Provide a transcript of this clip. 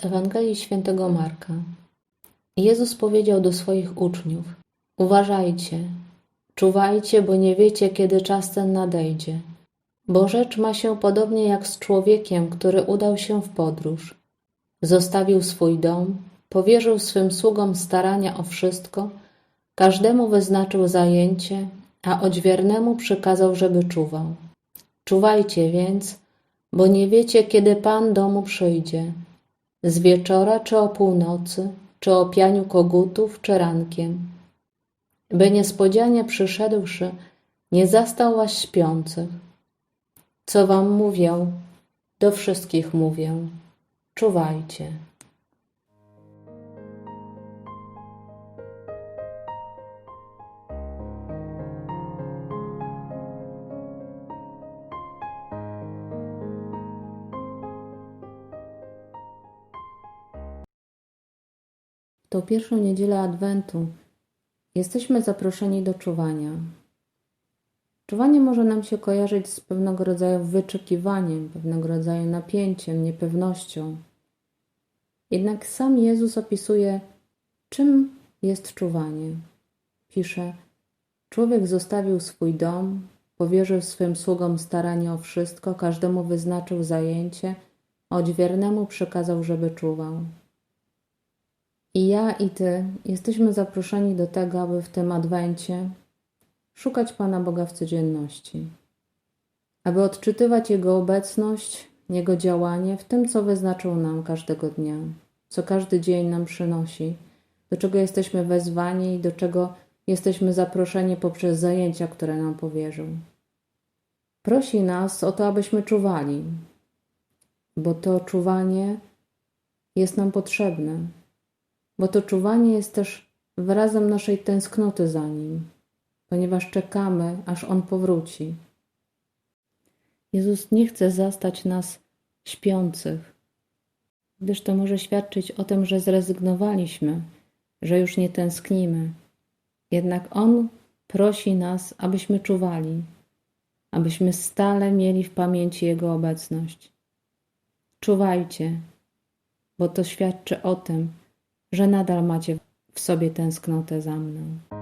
Ewangelii Świętego Marka. Jezus powiedział do swoich uczniów: Uważajcie, czuwajcie, bo nie wiecie, kiedy czas ten nadejdzie. Bo rzecz ma się podobnie jak z człowiekiem, który udał się w podróż. Zostawił swój dom, powierzył swym sługom starania o wszystko, każdemu wyznaczył zajęcie, a odźwiernemu przykazał, żeby czuwał. Czuwajcie więc, bo nie wiecie, kiedy Pan domu przyjdzie. Z wieczora, czy o północy, czy o pianiu kogutów, czy rankiem. By niespodzianie przyszedłszy, nie zastał was śpiących. Co wam mówię, do wszystkich mówię. Czuwajcie. To pierwszą niedzielę Adwentu jesteśmy zaproszeni do czuwania. Czuwanie może nam się kojarzyć z pewnego rodzaju wyczekiwaniem, pewnego rodzaju napięciem, niepewnością. Jednak sam Jezus opisuje, czym jest czuwanie. Pisze: Człowiek zostawił swój dom, powierzył swym sługom staranie o wszystko, każdemu wyznaczył zajęcie, odźwiernemu przekazał, żeby czuwał. I ja, i ty jesteśmy zaproszeni do tego, aby w tym adwencie szukać Pana Boga w codzienności, aby odczytywać Jego obecność, Jego działanie w tym, co wyznaczył nam każdego dnia, co każdy dzień nam przynosi, do czego jesteśmy wezwani i do czego jesteśmy zaproszeni poprzez zajęcia, które nam powierzył. Prosi nas o to, abyśmy czuwali, bo to czuwanie jest nam potrzebne bo to czuwanie jest też wyrazem naszej tęsknoty za Nim, ponieważ czekamy, aż On powróci. Jezus nie chce zastać nas śpiących, gdyż to może świadczyć o tym, że zrezygnowaliśmy, że już nie tęsknimy. Jednak On prosi nas, abyśmy czuwali, abyśmy stale mieli w pamięci Jego obecność. Czuwajcie, bo to świadczy o tym, że nadal macie w sobie tęsknotę za mną.